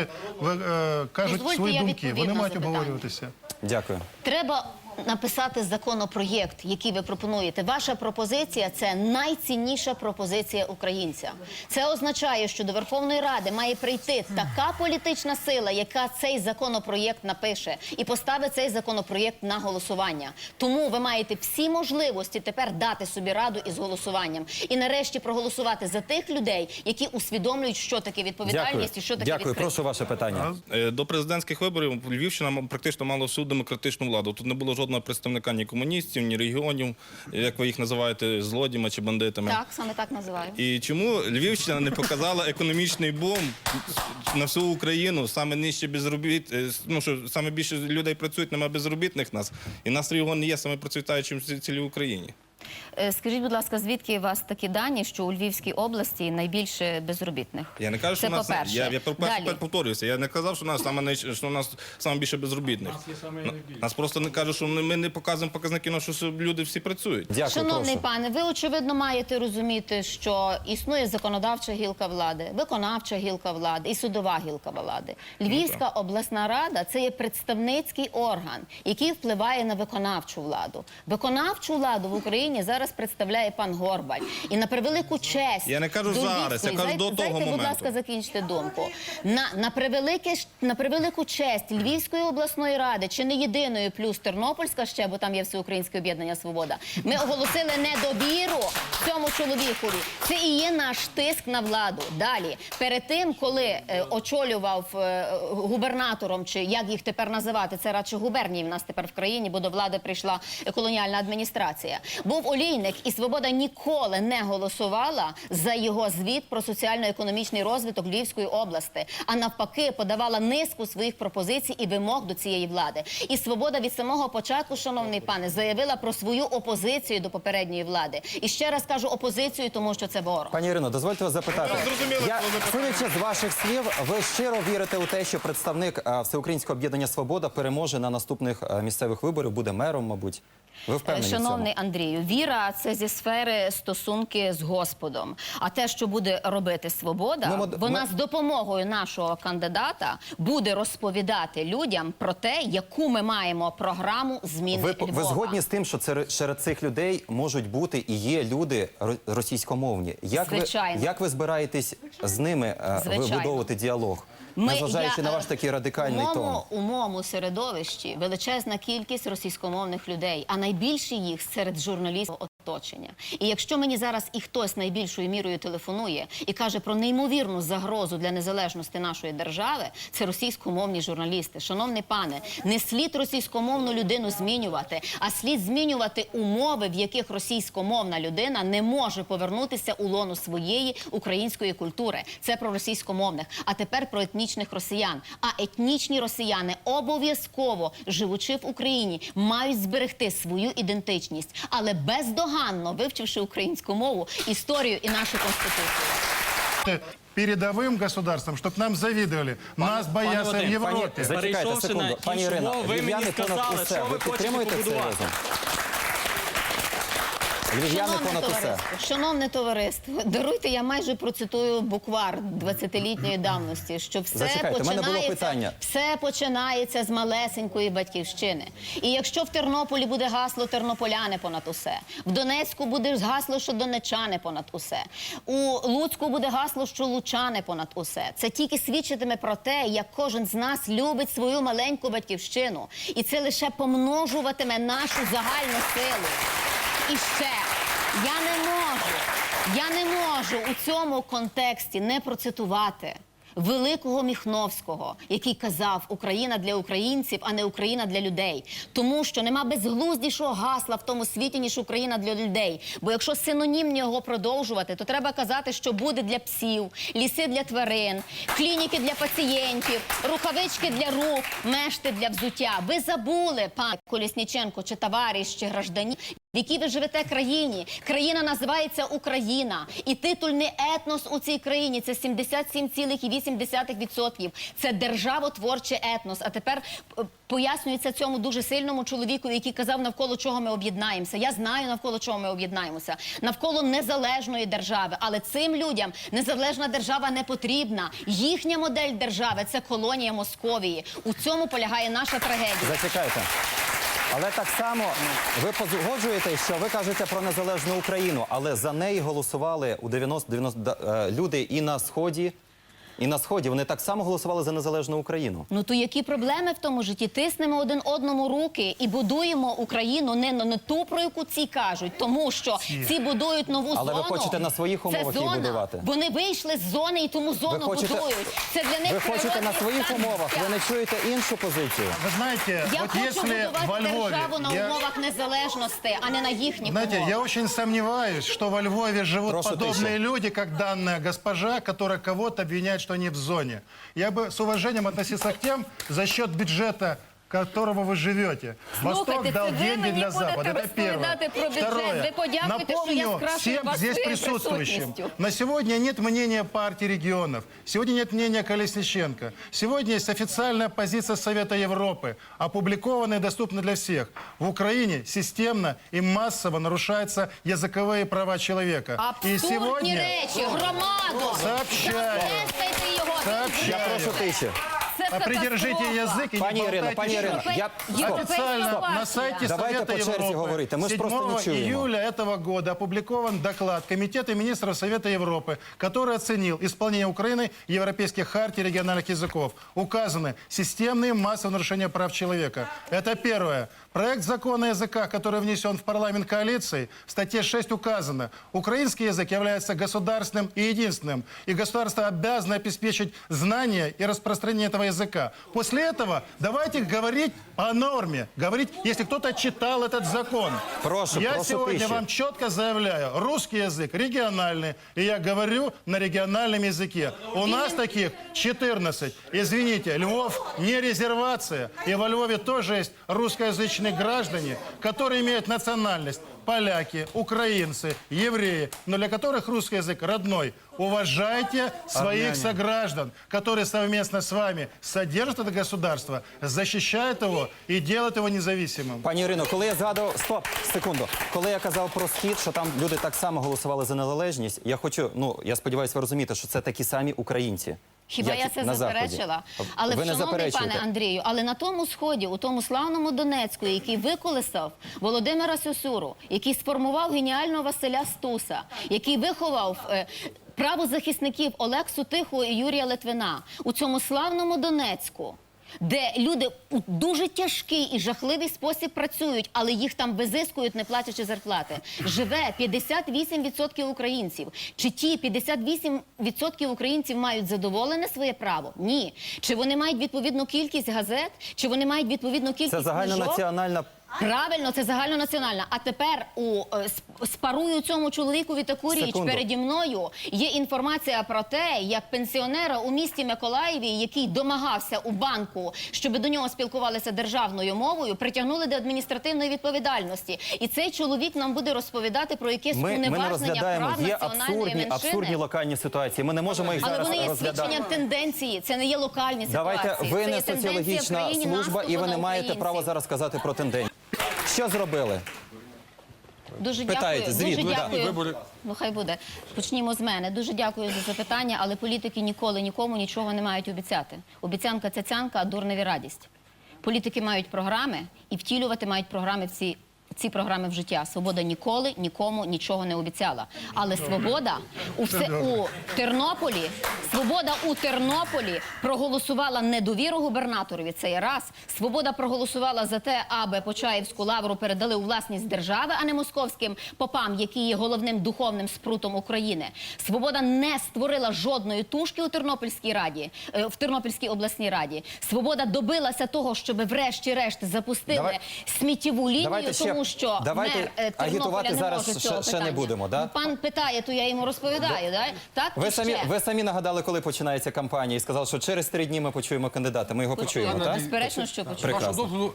депутати ви, е, кажуть Дозвольте, свої я думки. відповім Вони на мають запитання. обговорюватися. Дякую. Треба написати законопроєкт, який ви пропонуєте. Ваша пропозиція це найцінніша пропозиція українця. Це означає, що до Верховної Ради має прийти така політична сила, яка цей законопроєкт напише і поставить цей законопроєкт на голосування. Тому ви маєте всі можливості тепер дати собі раду із голосуванням і нарешті проголосувати за тих людей, які усвідомлюють, що таке відповідальність і що таке Дякую. Прошу ваше питання. Е, До президентських виборів Львівщина практично мала всю демократичну владу. Тут не було жодного представника ні комуністів, ні регіонів, як ви їх називаєте, злодіями чи бандитами. Так, саме так називаю. І чому Львівщина не показала економічний бум на всю Україну, саме нижче безробіт, е, ну що саме більше людей працюють, немає безробітних нас, і нас регіон не є саме процвітаючим в цілій Україні. Е, Скажіть, будь ласка, звідки у вас такі дані, що у Львівській області найбільше безробітних? Я не кажу, що Це у нас по-перше. я, я Далі. повторююся. Я не казав, що у нас саме найч- що у нас саме більше безробітних. Ну, Нас просто не кажуть, що ми не показуємо показники, ну, що люди всі працюють. Дякую. Шановний прошу. пане, ви очевидно маєте розуміти, що існує законодавча гілка влади, виконавча гілка влади і судова гілка влади. Львівська обласна рада це є представницький орган, який впливає на виконавчу владу. Виконавчу владу в Україні зараз представляє пан Горбаль. І на превелику честь Я не кажу зараз, я кажу до того дайте, будь ласка, закінчити думку. На, на, превелике, на превелику честь Львівської обласної ради, чи не єдиної, плюс Тернопільська ще, бо там є Всеукраїнське об'єднання Свобода, ми оголосили недовіру цьому чоловікові. Це і є наш тиск на владу. Далі, перед тим, коли е, очолював е, губернатором, чи як їх тепер називати, це радше губернії в нас тепер в країні, бо до влади прийшла колоніальна адміністрація. Був олійник, і свобода ніколи не голосувала за його звіт про соціально-економічний розвиток Львівської області, а навпаки, подавала низку своїх пропозицій і вимог до цієї влади. І свобода від самого початку, шановний пане, заявила про свою опозицію до попередньої влади. І ще раз кажу опозицію, тому що це ворог. Пані Ірино, дозвольте вас запитати. Я, судячи з ваших слів, ви щиро вірите у те, що представник Всеукраїнського об'єднання Свобода переможе на наступних місцевих виборів, буде мером, мабуть. Ви впевнені в Шановний цьому? Андрію, віра це зі сфери стосунки з Господом. А те, що буде робити свобода, Ми мод- вона ми- з допомогою нашого кандидата буде розповідати людям про те, яку ми маємо програму зміни Ви, Львова. ви згодні з тим, що це- серед цих людей можуть бути і є люди ро- російськомовні. Як ви, як ви збираєтесь з ними е, Звичайно. вибудовувати діалог? Ми- Незважаючи я, на е, ваш такий радикальний у тон. у моєму середовищі величезна кількість російськомовних людей, а найбільше їх серед журналістів оточення. І якщо мені зараз і хтось найбільшою мірою телефонує і каже про неймовірну загрозу для незалежності нашої держави, це російськомовні журналісти. Шановний пане, не слід російськомовну людину змінювати, а слід змінювати умови, в яких російськомовна людина не може повернутися у лоно своєї української культури. Це про російськомовних. А тепер про етнічних росіян. А етнічні росіяни обов'язково, живучи в Україні, мають зберегти свою ідентичність, але бездоганно вивчивши українську мову, історію і нашу конституцію. Передовим государством, щоб нам завидовали. Нас бояться в Європі. Перейшовши секунду. на Пані Ірина, ви мені сказали, що Ви хочете побудувати. Львів'яни Шановне понад усе. товариство, шановне товариство, даруйте, я майже процитую буквар 20-літньої давності, що все Зачекайте, в мене було починається, питання. все починається з малесенької батьківщини. І якщо в Тернополі буде гасло тернополяни понад усе, в Донецьку буде гасло, що донечани понад усе, у Луцьку буде гасло, що лучани понад усе. Це тільки свідчитиме про те, як кожен з нас любить свою маленьку батьківщину, і це лише помножуватиме нашу загальну силу. І ще я не можу, я не можу у цьому контексті не процитувати. Великого Міхновського, який казав Україна для українців, а не Україна для людей, тому що нема безглуздішого гасла в тому світі, ніж Україна для людей. Бо якщо синонімно його продовжувати, то треба казати, що буде для псів, ліси для тварин, клініки для пацієнтів, рукавички для рук, мешти для взуття. Ви забули, пан Колісніченко, чи товариш, чи граждані, в якій ви живете країні. Країна називається Україна. І титульний етнос у цій країні це 77,8 99,8%. Це державотворчий етнос. А тепер е, пояснюється цьому дуже сильному чоловіку, який казав, навколо чого ми об'єднаємося. Я знаю, навколо чого ми об'єднаємося. Навколо незалежної держави. Але цим людям незалежна держава не потрібна. Їхня модель держави це колонія Московії. У цьому полягає наша трагедія. Зачекайте. Але так само ви погоджуєте, що ви кажете про незалежну Україну, але за неї голосували у 90 90 е, люди і на сході, і на сході. Вони так само голосували за незалежну Україну. Ну то які проблеми в тому житті? Тиснемо один одному руки і будуємо Україну не на не ту, про яку ці кажуть, тому що ці будують нову Але ви хочете на своїх умовах її будувати? Вони вийшли з зони і тому зону хочете- будують. Це для них Ви хочете на своїх умовах, ви не чуєте іншу позицію. Вы знаете, Я вот хочу если будувати во Львове... державу на я- умовах незалежності, а не на їхніх Знаете, умовах. я очень сомневаюсь, что во Львове живут Прошу подобные тише. люди, как данная госпожа, которая кого-то обвиняет, что они в зоне. Я бы с уважением относился к тем, за счет бюджета которого вы живете. Восток Слухайте, дал це ви деньги мені для Запада. будете Это первое. розповідати про бюджет. Второе. Ви подякуйте, що я Напомню скрашую всем вас здесь своєю присутствующим. присутністю. На сегодня нет мнения партии регионов. Сегодня нет мнения Колесниченко. Сегодня есть официальная позиция Совета Европы, опубликованная и доступна для всех. В Украине системно и массово нарушаются языковые права человека. и Абсурдні сегодня... речі, громаду. Сообщаю. Затестайте його. Сообщаю. Я прошу тиші. Це А придержите катастрофа. язык и Пані не Ірино, болтайте пані еще. Ірино, я Європейська Стоп. Официально партия. на сайте Давайте Совета по черзі Европы говорити. Ми ж 7 просто не чуємо. июля этого года опубликован доклад Комитета министров Совета Европы, который оценил исполнение Украины европейских хартий региональных языков. Указаны системные массовые нарушения прав человека. Это первое. Проект закона о языках, который внесен в парламент коалиции, в статье 6 указано, украинский язык является государственным и единственным, и государство обязано обеспечить знание и распространение этого языка. После этого давайте говорить о норме, говорить, если кто-то читал этот закон. Прошу, я прошу сегодня тише. вам четко заявляю, русский язык региональный, и я говорю на региональном языке. У нас таких 14. Извините, Львов не резервация, и во Львове тоже есть русскоязычные граждане, которые имеют национальность. Поляки, украинцы, евреи, но для которых русский язык родной. Уважайте своих сограждан, которые совместно с вами содержат это государство, защищают его и делают его независимым. Пані Ірино, коли я згадував, стоп, секунду. Коли я казав про схід, що там люди так само голосували за незалежність, я хочу, ну я сподіваюся, ви розумієте, що це такі самі українці. Хіба як я це Заході. заперечила? Але ви шановний пане. Андрію, але на тому сході, у тому славному Донецьку, який виколесав Володимира Сюсюру, який сформував геніального Василя Стуса, який виховав. е, Правозахисників Олексу Тихого і Юрія Литвина у цьому славному Донецьку, де люди у дуже тяжкий і жахливий спосіб працюють, але їх там визискують, не платячи зарплати. Живе 58% українців. Чи ті 58% українців мають задоволене своє право? Ні. Чи вони мають відповідну кількість газет? Чи вони мають відповідну кількість Це загальна загальнонаціональна Правильно, це загальнонаціональна. А тепер у е, сп- спарую цьому чоловікові таку річ. Секунду. Переді мною є інформація про те, як пенсіонера у місті Миколаєві, який домагався у банку, щоб до нього спілкувалися державною мовою, притягнули до адміністративної відповідальності. І цей чоловік нам буде розповідати про якесь Ми, ми не розглядаємо. прав Є національної абсурдні, меншини. абсурдні локальні ситуації. Ми не можемо їх Але зараз вони є розглядати. свідченням тенденції. Це не є локальні Давайте ситуації. ви це не соціологічна служба, і ви не маєте права зараз сказати про тенденцію. Що зробили? Дуже Питаєте, дякую. звіт, дуже ну, да. дякую. Вибори. Ну хай буде. Почнімо з мене. Дуже дякую за запитання, але політики ніколи нікому нічого не мають обіцяти. Обіцянка цяцянка, а дурневі радість. Політики мають програми і втілювати мають програми в ці. Програми в життя свобода ніколи нікому нічого не обіцяла. Але свобода у все у Тернополі, свобода у Тернополі проголосувала недовіру губернаторові. Це є раз. Свобода проголосувала за те, аби Почаївську лавру передали у власність держави, а не московським попам, які є головним духовним спрутом України. Свобода не створила жодної тушки у Тернопільській раді, е, в Тернопільській обласній раді. Свобода добилася того, щоб врешті-решт запустили Давай- сміттєву лінію, ще- тому що давайте мер е, Тернополя агітувати не зараз може ще- цього ще не питання. будемо, да? Ну, пан питає, то я йому розповідаю. Да? Так Ви самі, ще. ви самі нагадали, коли починається кампанія, і сказали, що через три дні ми почуємо кандидата. Ми його почуємо, так? Безперечно, що почуємо. Прекрасно. Вашого дозволу